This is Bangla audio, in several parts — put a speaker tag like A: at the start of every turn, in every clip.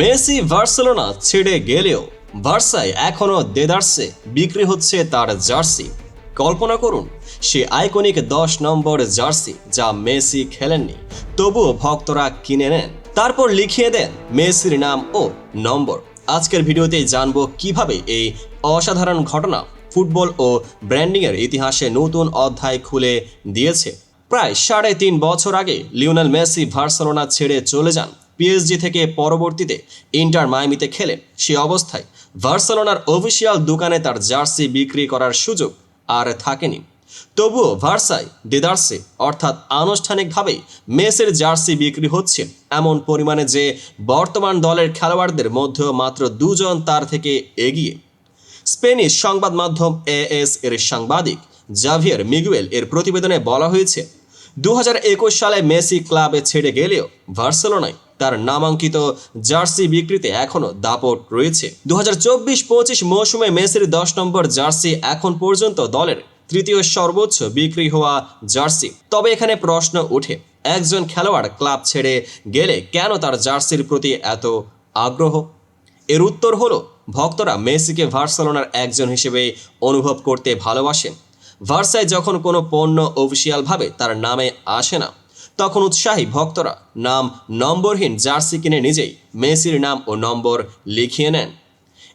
A: মেসি বার্সেলোনা ছেড়ে গেলেও ভার্সায় এখনও দেদার্সে বিক্রি হচ্ছে তার জার্সি। কল্পনা করুন, সে আইকনিক দশ নম্বর জার্সি যা মেসি খেলেননি, তবুও ভক্তরা কিনে নেন। তারপর লিখিয়ে দেন মেসির নাম ও নম্বর। আজকের ভিডিওতে জানব কীভাবে এই অসাধারণ ঘটনা ফুটবল ও ব্র্যান্ডিংয়ের ইতিহাসে নতুন অধ্যায় খুলে দিয়েছে। প্রায় সাড়ে তিন বছর আগে লিওনেল মেসি বার্সেলোনা ছেড়ে চলে যান। পিএসজি থেকে পরবর্তীতে ইন্টার মায়ামিতে খেলেন সে অবস্থায় বার্সেলোনার অফিসিয়াল দোকানে তার জার্সি বিক্রি করার সুযোগ আর থাকেনি। তবুও ভার্সাই দেদার্সে অর্থাৎ আনুষ্ঠানিকভাবেই মেসের জার্সি বিক্রি হচ্ছে এমন পরিমাণে যে বর্তমান দলের খেলোয়াড়দের মধ্যেও মাত্র দুজন তার থেকে এগিয়ে। স্পেনিশ সংবাদ মাধ্যম এএস এর সাংবাদিক জাভিয়ার মিগুয়েল এর প্রতিবেদনে বলা হয়েছে দু হাজার একুশ সালে মেসি ক্লাবে ছেড়ে গেলেও বার্সেলোনায় তার নামাঙ্কিত জার্সি বিক্রিতে এখনও দাপট রয়েছে। দু হাজার চব্বিশ পঁচিশ মৌসুমে মেসির দশ নম্বর জার্সি এখন পর্যন্ত দলের তৃতীয় সর্বোচ্চ বিক্রি হওয়া জার্সি। তবে এখানে প্রশ্ন ওঠে, একজন খেলোয়াড় ক্লাব ছেড়ে গেলে কেন তার জার্সির প্রতি এত আগ্রহ? এর উত্তর হলো, ভক্তরা মেসিকে ভার্সেলোনার একজন হিসেবে অনুভব করতে ভালোবাসেন। ভার্সায় যখন কোনো পণ্য অফিসিয়ালভাবে তার নামে আসে না তখন উৎসাহী ভক্তরা নাম নম্বরহীন জার্সি কিনে নিজেই মেসির নাম ও নম্বর লিখিয়ে নেন।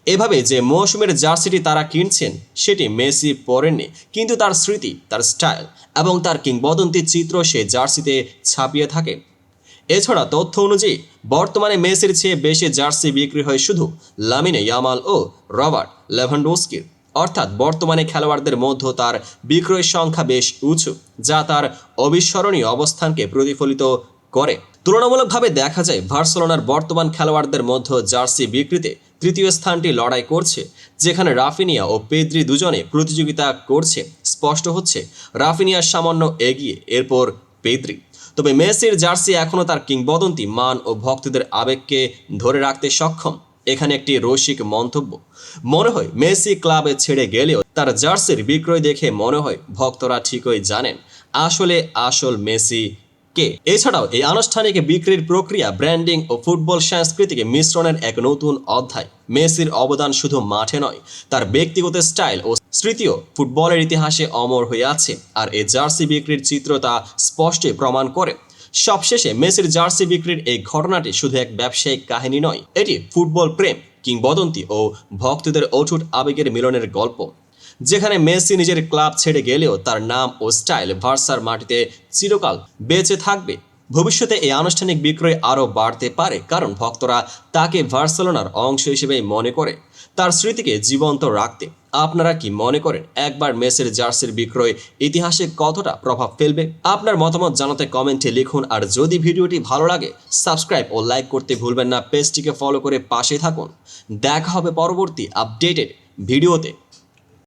A: এভাবে যে মৌসুমের জার্সিটি তারা কিনছেন, সেটি মেসি পরেননি, কিন্তু তার স্মৃতি, তার স্টাইল এবং তার কিংবদন্তি চিত্র সে জার্সিতে ছাপিয়ে থাকে। এছাড়া তথ্য অনুযায়ী, বর্তমানে মেসির চেয়ে বেশি জার্সি বিক্রি হয় শুধু লামিনে ইয়ামাল ও রবার্ট লেভানডোস্কির। অর্থাৎ বর্তমানে খেলোয়াড়দের মধ্যে তার বিক্রয় সংখ্যা বেশ উঁচু, যা তার অবিস্মরণীয় অবস্থানকে প্রতিফলিত করে। তুলনামূলকভাবে দেখা যায়, বার্সেলোনার বর্তমান খেলোয়াড়দের মধ্যে জার্সি বিক্রিতে তৃতীয় স্থানটি লড়াই করছে, যেখানে রাফিনিয়া ও পেদ্রি দুজনে প্রতিযোগিতা করছে। স্পষ্ট হচ্ছে, রাফিনিয়া সামান্য এগিয়ে, এরপর পেদ্রি। তবে মেসির জার্সি এখনও তার কিংবদন্তি মান ও ভক্তদের আবেগকে ধরে রাখতে সক্ষম। এখানে একটি রসিক মন্তব্য। মনে হয়, মেসি ক্লাবে ছেড়ে গেলেও তার জার্সির বিক্রয় দেখে মনে হয় ভক্তরা ঠিকই জানেন, আসলে আসল মেসি কে। এছাড়াও, এই আনুষ্ঠানিক বিক্রির প্রক্রিয়া ব্র্যান্ডিং ও ফুটবল সংস্কৃতিকে মিশ্রণের এক নতুন অধ্যায়। মেসির অবদান শুধু মাঠে নয়, তার ব্যক্তিগত স্টাইল ও স্মৃতিও ফুটবলের ইতিহাসে অমর হয়ে আছে, আর এই জার্সি বিক্রির চিত্র তা স্পষ্টই প্রমাণ করে। সবশেষে মেসির জার্সি বিক্রির এই ঘটনাটি শুধু এক ব্যবসায়িক কাহিনী নয়, এটি ফুটবল প্রেম, কিংবদন্তি ও ভক্তদের অটুট আবেগের মিলনের গল্প। যেখানে মেসি নিজের ক্লাব ছেড়ে গেলেও তার নাম ও স্টাইল ভার্সার মাটিতে চিরকাল বেঁচে থাকবে। ভবিষ্যতে এই আনুষ্ঠানিক বিক্রয় আরও বাড়তে পারে, কারণ ভক্তরা তাকে ভার্সেলোনার অংশ হিসেবে মনে করে, তার স্মৃতিকে জীবন্ত রাখতে। আপনারা কি মনে করেন একবার মেসের জার্সির বিক্রয় ইতিহাসে কতটা প্রভাব ফেলবে? আপনার মতামত জানাতে কমেন্টে লিখুন, আর যদি ভিডিওটি ভালো লাগে, সাবস্ক্রাইব ও লাইক করতে ভুলবেন না। পেজটিকে ফলো করে পাশে থাকুন। দেখা হবে পরবর্তী আপডেটেড ভিডিওতে।